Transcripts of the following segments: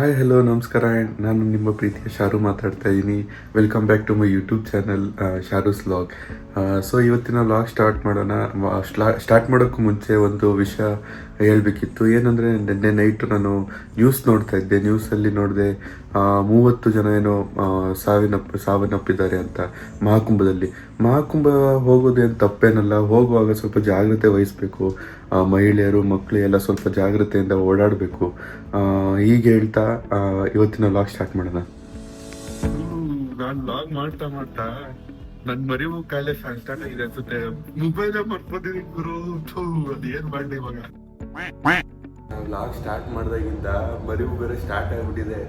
Hi hello ನಮಸ್ಕಾರ. ನಾನು ನಿಮ್ಮ ಪ್ರೀತಿಯ ಶಾರು ಮಾತಾಡ್ತಾ ಇದ್ದೀನಿ welcome back to my YouTube channel Sharu's log so ಇವತ್ತಿನ ಲಾಗ್ ಸ್ಟಾರ್ಟ್ ಮಾಡೋಣ. ಸ್ಟಾರ್ಟ್ ಮಾಡೋಕ್ಕೂ ಮುಂಚೆ ಒಂದು ವಿಷಯ ಹೇಳಬೇಕಿತ್ತು. ಏನಂದರೆ, ನಿನ್ನೆ ನೈಟು ನಾನು ನ್ಯೂಸ್ ನೋಡ್ತಾ ಇದ್ದೆ. ನ್ಯೂಸಲ್ಲಿ ನೋಡಿದೆ ಮೂವತ್ತು ಜನ ಏನೋ ಸಾವಿನಪ್ಪ, ಸಾವನ್ನಪ್ಪಿದ್ದಾರೆ ಅಂತ ಮಹಾಕುಂಭದಲ್ಲಿ. ಮಹಾಕುಂಭ ಹೋಗೋದೇನು ತಪ್ಪೇನಲ್ಲ. ಹೋಗುವಾಗ ಸ್ವಲ್ಪ ಜಾಗ್ರತೆ ವಹಿಸಬೇಕು. ಮಹಿಳೆಯರು ಮಕ್ಕಳು ಎಲ್ಲ ಸ್ವಲ್ಪ ಜಾಗ್ರತೆಯಿಂದ ಓಡಾಡಬೇಕು. ಹೀಗೆ ಹೇಳ್ತಾ ಇವತ್ತಿನ ಲಾಗ್ ಸ್ಟಾರ್ಟ್ ಮಾಡೋಣ. ನಾನು ಲಾಗ್ ಮಾಡ್ತಾ ಮಾಡ್ತಾ ನನ್ ಮರಿವು ಕಾಯಿಲೆ ಸ್ಟಾರ್ಟ್ ಆಗಿದೆ ಅನ್ಸುತ್ತೆ. ಮೊಬೈಲ್ ಮರ್ಕೋತೀನಿ ಗುರು. ಅದೇನ್ ಅದ್ ಏನ್ ಮಾಡ್ಲಿ ಇವಾಗ? ಲಾಗ್ ಸ್ಟಾರ್ಟ್ ಮಾಡಿದಾಗಿಂದ ಮರಿವು ಬೇರೆ ಸ್ಟಾರ್ಟ್ ಆಗಿಬಿಟ್ಟಿದೆ.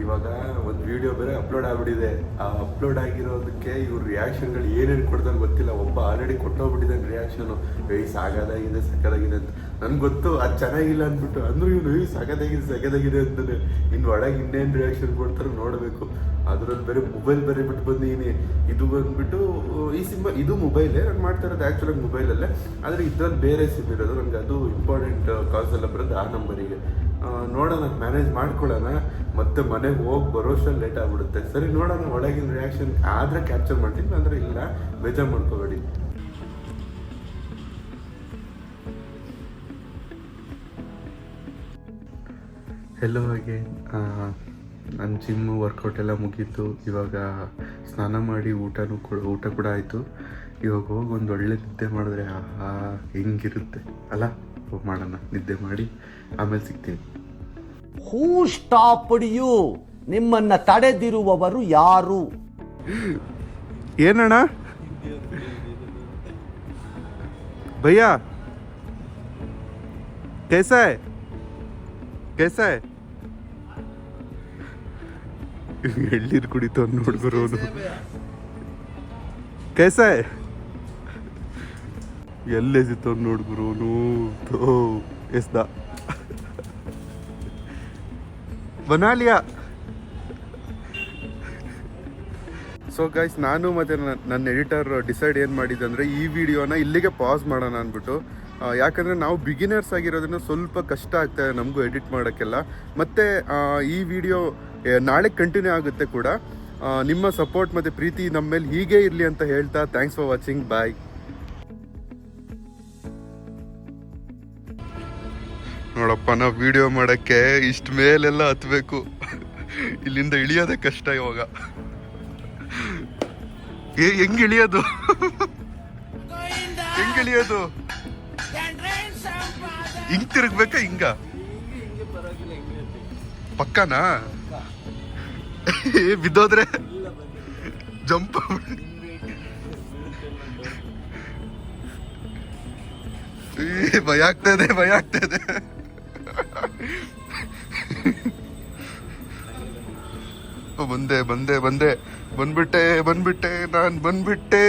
ಇವಾಗ ಒಂದು ವಿಡಿಯೋ ಬೇರೆ ಅಪ್ಲೋಡ್ ಆಗ್ಬಿಟ್ಟಿದೆ. ಆ ಅಪ್ಲೋಡ್ ಆಗಿರೋದಕ್ಕೆ ಇವ್ರ ರಿಯಾಕ್ಷನ್ಗಳು ಏನೇನು ಕೊಡ್ತಾನೆ ಗೊತ್ತಿಲ್ಲ. ಒಬ್ಬ ಆಲ್ರೆಡಿ ಕೊಟ್ಟೋಗ್ಬಿಟ್ಟಿದ್ದಾನೆ ರಿಯಾಕ್ಷನು ಏಯ್ ಸಾಗದಾಗಿದೆ ಸಕ್ಕದಾಗಿದೆ ಅಂತ. ನನ್ಗೆ ಗೊತ್ತು, ಅದು ಚೆನ್ನಾಗಿಲ್ಲ ಅಂದ್ಬಿಟ್ಟು. ಅಂದ್ರೂ ಇವನು ಏಯ್ ಸಾಗದಾಗಿದೆ ಸಗದಾಗಿದೆ ಅಂತಾನೆ. ಇನ್ನು ಒಳಗೆ ಇನ್ನೇನು ರಿಯಾಕ್ಷನ್ ಕೊಡ್ತಾರೆ ನೋಡಬೇಕು. ಅದ್ರಲ್ಲಿ ಬೇರೆ ಮೊಬೈಲ್ ಬೇರೆ ಬಿಟ್ಟು ಬಂದಿದ್ದೀನಿ ಇದು ಬಂದ್ಬಿಟ್ಟು, ಈ ಸಿಮ್ ಇದು ಮೊಬೈಲೇ ನಾನು ಮಾಡ್ತಾ ಇರೋದು ಆ್ಯಕ್ಚುಲಾಗಿ ಮೊಬೈಲಲ್ಲೇ ಆದರೆ ಇದ್ರಲ್ಲಿ ಬೇರೆ ಸಿಮ್ ಇರೋದು. ನನಗೆ ಅದು ಇಂಪಾರ್ಟೆಂಟ್ ಕಾಲ್ಸ್ ಎಲ್ಲ ಬರೋದು ಆ ನಂಬರಿಗೆ ನೋಡೋಣ ಮ್ಯಾನೇಜ್ ಮಾಡ್ಕೊಳ್ಳೋಣ. ಮತ್ತೆ ಮನೆಗೆ ಹೋಗಿ ಬರೋಷ್ಟಲ್ಲಿ ಲೇಟ್ ಆಗಿಬಿಡುತ್ತೆ. ಸರಿ, ನೋಡೋಣ, ಒಳಗಿನ ರಿಯಾಕ್ಷನ್ ಆದರೆ ಕ್ಯಾಪ್ಚರ್ ಮಾಡ್ತೀನಿ ಅಂದರೆ ಇಲ್ಲ, ಬೇಜಾರು ಮಾಡ್ಕೋಬೇಡಿ. ಎಲ್ಲೋ ಹಾಗೆ ನನ್ನ ಜಿಮ್ ವರ್ಕೌಟ್ ಎಲ್ಲ ಮುಗೀತು ಇವಾಗ ಸ್ನಾನ ಮಾಡಿ ಊಟನೂ ಕೂಡ ಊಟ ಕೂಡ ಆಯಿತು ಇವಾಗ ಹೋಗಿ ಒಂದು ಒಳ್ಳೆ ನಿದ್ದೆ ಮಾಡಿದ್ರೆ ಆಹಾ ಹೆಂಗಿರುತ್ತೆ ಅಲ್ಲ ಹೋಗಿ ಮಾಡೋಣ ನಿದ್ದೆ ಮಾಡಿ ಆಮೇಲೆ ಸಿಗ್ತೀನಿ ಹೂ ಸ್ಟಾಪ್ಡ್ ಯು ನಿಮ್ಮನ್ನ ತಡೆದಿರುವವರು ಯಾರು ಏನಣ್ಣ ಭಯ್ಯ कैसा है कैसा है ಎಳ್ಳೀರು ಕುಡಿತು ಅನ್ನ ಹುಡುಗರು ಕೈಸ. ಎಲ್ಲೆಸಿತ್ತು ಅನ್ನ ಹುಡುಗರು ತೋ ಎಸ್ದ. ಮನಾಲಿಯಾ. ಸೊ ಗೈಸ್ ನಾನು ಮತ್ತೆ ನನ್ನ ಎಡಿಟರ್ ಡಿಸೈಡ್ ಏನು ಮಾಡಿದೆ ಅಂದರೆ ಈ ವಿಡಿಯೋನ ಇಲ್ಲಿಗೆ ಪಾಸ್ ಮಾಡೋಣ ಅಂದ್ಬಿಟ್ಟು. ಯಾಕಂದರೆ ನಾವು ಬಿಗಿನರ್ಸ್ ಆಗಿರೋದನ್ನ ಸ್ವಲ್ಪ ಕಷ್ಟ ಆಗ್ತಾಯಿದೆ ನಮಗೂ ಎಡಿಟ್ ಮಾಡೋಕ್ಕೆಲ್ಲ. ಮತ್ತು ಈ ವಿಡಿಯೋ ನಾಳೆ ಕಂಟಿನ್ಯೂ ಆಗುತ್ತೆ ಕೂಡ. ನಿಮ್ಮ ಸಪೋರ್ಟ್ ಮತ್ತು ಪ್ರೀತಿ ನಮ್ಮ ಮೇಲೆ ಹೀಗೆ ಇರಲಿ ಅಂತ ಹೇಳ್ತಾ ಥ್ಯಾಂಕ್ಸ್ ಫಾರ್ ವಾಚಿಂಗ್ ಬಾಯ್ ನೋಡಪ್ಪ, ನಾವು ವಿಡಿಯೋ ಮಾಡೋಕ್ಕೆ ಇಷ್ಟ ಮೇಲೆಲ್ಲ ಹತ್ತಬೇಕು ಇಲ್ಲಿಂದ ಇಳಿಯೋದೇ ಕಷ್ಟ ಇವಾಗ. ಹೆಂಗ್ ಇಳಿಯೋದು? ಹೆಂಗ್ ಇಳಿಯೋದು? ಹಿಂಗ್ ತಿರುಗ್ಬೇಕಾ ಹಿಂಗ? ಪಕ್ಕನಾ? ಬಿದ್ದೋದ್ರೆ? ಜಂಪ್ ಭಯ ಆಗ್ತದೆ ಭಯ ಆಗ್ತದೆ ಬಂದೆ ಬಂದೆ ಬಂದೆ. ಬಂದ್ಬಿಟ್ಟೆ ಬಂದ್ಬಿಟ್ಟೆ ನಾನ್ ಬಂದ್ಬಿಟ್ಟೆ.